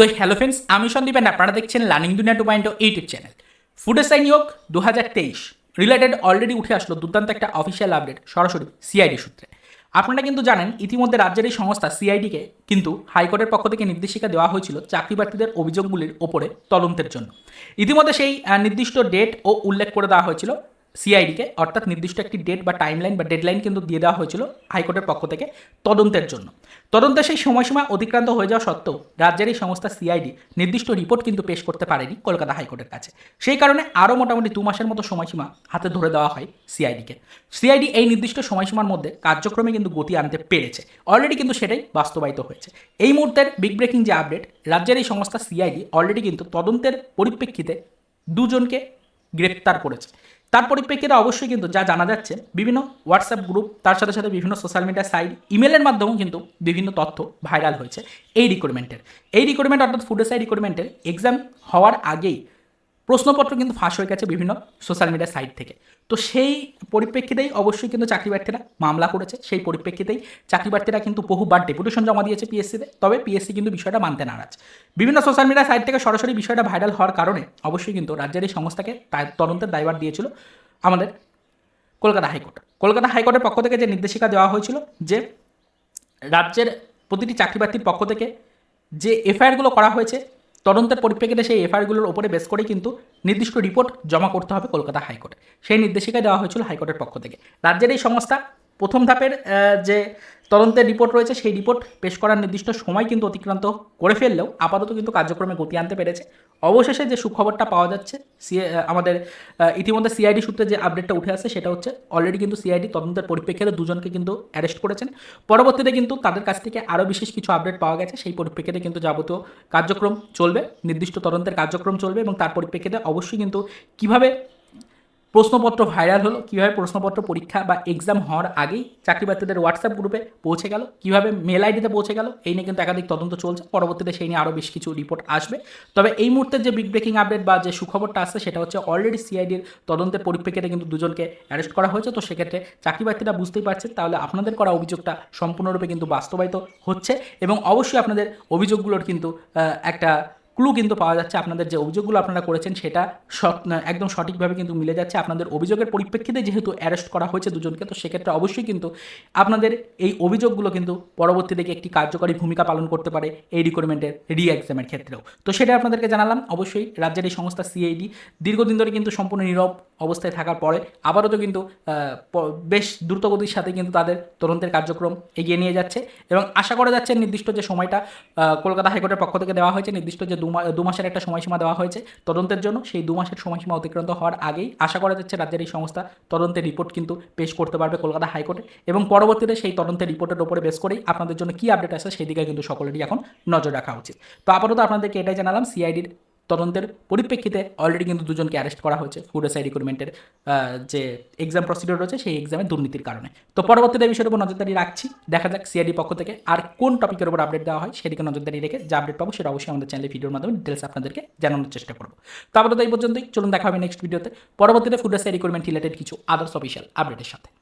তো hello friends আমি Sandeep and আপনারা দেখছেন learning Duniya two point YouTube channel food SI নিয়োগ দু হাজার তেইশ রিলেটেড অলরেডি উঠে আসলো দুর্দান্ত একটা অফিসিয়াল আপডেট সরাসরি সিআইডি সূত্রে। আপনারা কিন্তু জানেন, ইতিমধ্যে রাজ্যের এই সংস্থা সিআইডিকে কিন্তু হাইকোর্টের পক্ষ থেকে নির্দেশিকা দেওয়া হয়েছিল চাকরি প্রার্থীদের অভিযোগগুলির ওপরে তদন্তের জন্য। ইতিমধ্যে সেই নির্দিষ্ট ডেট ও উল্লেখ করে দেওয়া হয়েছিল। সিআইডিকে অর্থাৎ নির্দিষ্ট একটি ডেট বা টাইমলাইন বা ডেডলাইন কিন্তু দিয়ে দেওয়া হয়েছিল হাইকোর্টের পক্ষ থেকে তদন্তের জন্য। তদন্তের সেই সময়সীমা অতিক্রান্ত হয়ে যাওয়া সত্ত্বেও রাজ্যের এই সংস্থা সিআইডি নির্দিষ্ট রিপোর্ট কিন্তু পেশ করতে পারেনি কলকাতা হাইকোর্টের কাছে। সেই কারণে আরও মোটামুটি দু মাসের মতো সময়সীমা হাতে ধরে দেওয়া হয় সিআইডিকে সিআইডি এই নির্দিষ্ট সময়সীমার মধ্যে কার্যক্রমে কিন্তু গতি আনতে পেরেছে। অলরেডি কিন্তু সেটাই বাস্তবায়িত হয়েছে। এই মুহূর্তের বিগ ব্রেকিং যে আপডেট রাজ্যের এই সংস্থা সিআইডি অলরেডি কিন্তু তদন্তের পরিপ্রেক্ষিতে দুজনকে গ্রেপ্তার করেছে। তার পরিপ্রেক্ষিতে অবশ্যই কিন্তু যা জানা যাচ্ছে, বিভিন্ন হোয়াটসঅ্যাপ গ্রুপ তার সাথে সাথে বিভিন্ন সোশ্যাল মিডিয়া সাইট ইমেলের মাধ্যমেও কিন্তু বিভিন্ন তথ্য ভাইরাল হয়েছে এই রিক্রুটমেন্টের এই রিক্রুটমেন্ট অর্থাৎ ফুড এসআই রিক্রুটমেন্টের এক্সাম হওয়ার আগেই প্রশ্নপত্র কিন্তু ফাঁস হয়ে গেছে বিভিন্ন সোশ্যাল মিডিয়া সাইট থেকে। তো সেই পরিপ্রেক্ষিতেই অবশ্যই কিন্তু চাকরি প্রার্থীরা মামলা করেছে। সেই পরিপ্রেক্ষিতেই চাকরি প্রার্থীরা কিন্তু বহুবার ডেপুটেশন জমা দিয়েছে পিএসসিতে তবে পিএসসি কিন্তু বিষয়টা মানতে নারাজ। বিভিন্ন সোশ্যাল মিডিয়া সাইট থেকে সরাসরি বিষয়টা ভাইরাল হওয়ার কারণে অবশ্যই কিন্তু রাজ্যের এই সংস্থাকে তার তদন্তের দায়ভার দিয়েছিল আমাদের কলকাতা হাইকোর্ট। কলকাতা হাইকোর্টের পক্ষ থেকে যে নির্দেশিকা দেওয়া হয়েছিল যে রাজ্যের প্রতিটি চাকরি প্রার্থীর পক্ষ থেকে যে এফআইআরগুলো করা হয়েছে তদন্তের পরিপ্রেক্ষিতে সেই এফআইআরগুলোর ওপরে বেস করেই কিন্তু নির্দিষ্ট রিপোর্ট জমা করতে হবে কলকাতা হাইকোর্টে। সেই নির্দেশিকায় দেওয়া হয়েছিল হাইকোর্টের পক্ষ থেকে। রাজ্যের এই সংস্থা প্রথম ধাপের যে তদন্তের রিপোর্ট রয়েছে, সেই রিপোর্ট পেশ করার নির্দিষ্ট সময় কিন্তু অতিক্রান্ত করে ফেললেও আপাতত কিন্তু কার্যক্রমে গতি আনতে পেরেছে। অবশেষে যে সুখবরটা পাওয়া যাচ্ছে, সি আমাদের ইতিমধ্যে সিআইডি সূত্রে যে আপডেটটা উঠে আসছে, সেটা হচ্ছে অলরেডি কিন্তু সিআইডি তদন্তের পরিপ্রেক্ষিতে দুজনকে কিন্তু অ্যারেস্ট করেছেন। পরবর্তীতে কিন্তু তাদের কাছ থেকে আরও বিশেষ কিছু আপডেট পাওয়া গেছে, সেই পরিপ্রেক্ষিতে কিন্তু যাবতীয় কার্যক্রম চলবে, নির্দিষ্ট তদন্তের কার্যক্রম চলবে এবং তার পরিপ্রেক্ষিতে অবশ্যই কিন্তু কীভাবে প্রশ্নপত্র ভাইরাল হলো, কীভাবে প্রশ্নপত্র পরীক্ষা বা এক্সাম হওয়ার আগেই চাকরি প্রার্থীদের হোয়াটসঅ্যাপ গ্রুপে পৌঁছে গেল, কীভাবে মেল আইডিতে পৌঁছে গেল, এই নিয়ে কিন্তু একাধিক তদন্ত চলছে, পরবর্তীতে সেই নিয়ে আরও বেশ কিছু রিপোর্ট আসবে। তবে এই মুহূর্তের যে বিগ ব্রেকিং আপডেট বা যে সুখবরটা আসছে, সেটা হচ্ছে অলরেডি সিআইডির তদন্তের পরিপ্রেক্ষিতে কিন্তু দুজনকে অ্যারেস্ট করা হয়েছে। তো সেক্ষেত্রে চাকরি প্রার্থীরা বুঝতেই পারছেন, তাহলে আপনাদের করা অভিযোগটা সম্পূর্ণরূপে কিন্তু বাস্তবায়িত হচ্ছে এবং অবশ্যই আপনাদের অভিযোগগুলোর কিন্তু একটা ক্লু কিন্তু পাওয়া যাচ্ছে আপনাদের যে অভিযোগগুলো আপনারা করেছেন, সেটা একদম সঠিকভাবে কিন্তু মিলে যাচ্ছে। আপনাদের অভিযোগের পরিপ্রেক্ষিতে যেহেতু অ্যারেস্ট করা হয়েছে দুজনকে, তো সেক্ষেত্রে অবশ্যই কিন্তু আপনাদের এই অভিযোগগুলো কিন্তু পরবর্তী দিকে একটি কার্যকরী ভূমিকা পালন করতে পারে এই রিক্রুটমেন্টের রি এক্সামের ক্ষেত্রেও। তো সেটা আপনাদেরকে জানালাম। অবশ্যই রাজ্যের এই সংস্থা সিআইডি দীর্ঘদিন ধরে কিন্তু সম্পূর্ণ নীরব অবস্থায় থাকার পরে আবারও তো কিন্তু বেশ দ্রুতগতির সাথে কিন্তু তাদের তদন্তের কার্যক্রম এগিয়ে নিয়ে যাচ্ছে এবং আশা করা যাচ্ছে নির্দিষ্ট যে সময়টা কলকাতা হাইকোর্টের পক্ষ থেকে দেওয়া হয়েছে, নির্দিষ্ট যে দু মাসের একটা সময়সীমা দেওয়া হয়েছে তদন্তের জন্য, সেই দু মাসের সময়সীমা অতিক্রান্ত হওয়ার আগেই আশা করা যাচ্ছে রাজ্যের এই সংস্থা তদন্তের রিপোর্ট কিন্তু পেশ করতে পারবে কলকাতা হাইকোর্টে এবং পরবর্তীতে সেই তদন্তের রিপোর্টের উপরে বেশ করেই আপনাদের জন্য কী আপডেট আছে সেই দিকে কিন্তু সকলেরই এখন নজর রাখা উচিত। তো আপাতত আপনাদেরকে এটাই জানালাম সিআইডির তদন্তের পরিপ্রেক্ষিতে অলরেডি কিন্তু দুজনকে অ্যারেস্ট করা হয়েছে ফুড এসআই রিক্রুটমেন্টের যে এক্সাম প্রসিডিওর রয়েছে সেই এক্সামে দুর্নীতির কারণে। তো পরবর্তীতে বিষয়ের উপর নজরদারি রাখছি। দেখা যাক সিআইডি পক্ষ থেকে আর কোন টপিকের উপর আপডেট দেওয়া হয় সেদিকে নজরদারি রেখে যে আপডেট পাবো সেটা অবশ্যই আমাদের চ্যানেলে ভিডিওর মাধ্যমে ডিটেলস আপনাদেরকে জানানোর চেষ্টা করব। তো আপাতত এই পর্যন্তই। চলুন দেখা হবে নেক্সট ভিডিওতে পরবর্তীতে ফুড এসআই রিক্রুটমেন্ট রিলেটেড কিছু আদার্স অফিসিয়াল আপডেটের সাথে।